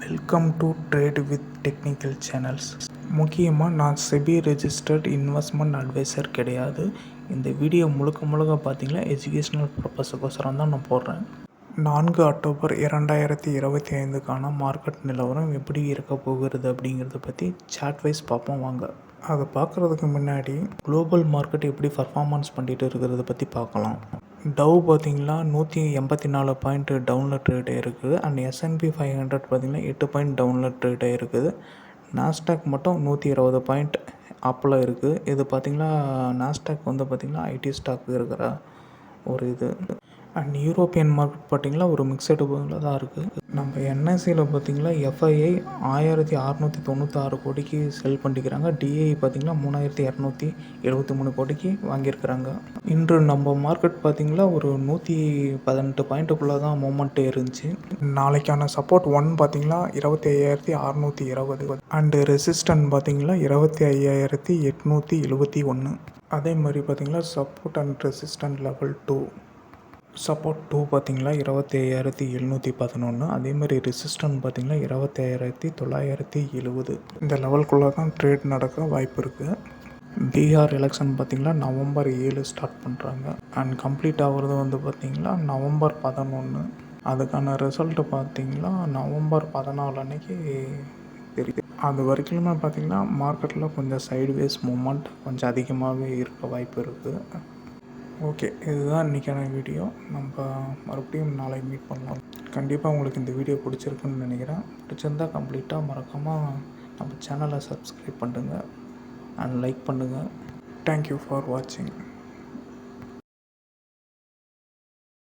Welcome to trade with technical channels முக்கியமாக நான் SEBI registered investment advisor கிடையாது. இந்த வீடியோ முழுக்க முழுக்க பார்த்தீங்கன்னா எஜுகேஷ்னல் பர்பஸுக்கோசரம் தான் நான் போடுறேன். நான்கு அக்டோபர் இரண்டாயிரத்தி இருபத்தி ஐந்துக்கான மார்க்கெட் நிலவரம் எப்படி இருக்க போகிறது அப்படிங்கிறத பற்றி சாட் வைஸ் பார்ப்போம் வாங்க. அதை பார்க்குறதுக்கு முன்னாடி குளோபல் மார்க்கெட் எப்படி பர்ஃபார்மன்ஸ் பண்ணிட்டு இருக்கிறத பற்றி பார்க்கலாம். டவ் பார்த்தீங்கன்னா நூற்றி எண்பத்தி நாலு பாயிண்ட் டவுனில் ட்ரேட் இருக்குது. அண்ட் எஸ்என்பி ஃபைவ் ஹண்ட்ரட் பார்த்தீங்கன்னா எட்டு பாயிண்ட் டவுனில் ட்ரேட் இருக்குது. நாஸ்டாக் மட்டும் நூற்றி இருபது பாயிண்ட் அப்பில் இருக்குது. இது பார்த்திங்கன்னா நாஸ்டாக் வந்து பார்த்திங்கன்னா ஐடி ஸ்டாக் இருக்கிற ஒரு இது. அண்ட் யூரோப்பியன் மார்க்கெட் பார்த்திங்கன்னா ஒரு மிக்சடு தான் இருக்குது நம்ம என்எஸ்சியில் பார்த்திங்கன்னா எஃப்ஐஐ ஆயிரத்தி அறநூற்றி தொண்ணூற்றாறு கோடிக்கு செல் பண்ணிக்கிறாங்க. டிஐ பார்த்திங்கன்னா மூணாயிரத்தி இரநூத்தி எழுபத்தி மூணு கோடிக்கு வாங்கியிருக்கிறாங்க. இன்று நம்ம மார்க்கெட் பார்த்திங்கன்னா ஒரு நூற்றி பதினெட்டு பாயிண்ட்டுக்குள்ளே தான் மூமெண்ட்டு இருந்துச்சு நாளைக்கான சப்போர்ட் ஒன் பார்த்திங்கன்னா இருபத்தி ஐயாயிரத்தி அறநூற்றி இருபது. அண்டு ரெசிஸ்டன்ட் பார்த்திங்கன்னா இருபத்தி ஐயாயிரத்தி எட்நூற்றி எழுபத்தி ஒன்று. அதே மாதிரி பார்த்திங்கன்னா support and resistant level two support two பார்த்தீங்களா? இருபத்தி ஐயாயிரத்தி எழுநூற்றி பதினொன்று அதேமாதிரி ரெசிஸ்டன்ட் பார்த்தீங்கன்னா இருபத்தி ஐயாயிரத்தி தொள்ளாயிரத்தி எழுபது இந்த லெவல்குள்ளே தான் ட்ரேட் நடக்க வாய்ப்பு இருக்குது பீகார் எலெக்ஷன் பார்த்திங்கன்னா நவம்பர் ஏழு ஸ்டார்ட் பண்ணுறாங்க அண்ட் கம்ப்ளீட் ஆகிறது வந்து பார்த்திங்கன்னா நவம்பர் பதினொன்று அதுக்கான ரிசல்ட்டு பார்த்திங்கன்னா நவம்பர் பதினாலு அன்னைக்கு தெரியுது. அது வரைக்குமே பார்த்திங்கன்னா மார்க்கெட்டில் கொஞ்சம் சைட்வேஸ் மூமெண்ட் கொஞ்சம் அதிகமாகவே இருக்க வாய்ப்பு இருக்குது ஓகே இதுதான் இன்றைக்கான வீடியோ. நம்ம மறுபடியும் நாளை மீட் பண்ணலாம். கண்டிப்பாக உங்களுக்கு இந்த வீடியோ பிடிச்சிருக்குன்னு நினைக்கிறேன். பிடிச்சிருந்தால் கம்ப்ளீட்டாக மறக்காமல் நம்ம சேனலை சப்ஸ்கிரைப் பண்ணுங்கள் அண்ட் லைக் பண்ணுங்கள் தேங்க்யூ ஃபார் வாட்சிங்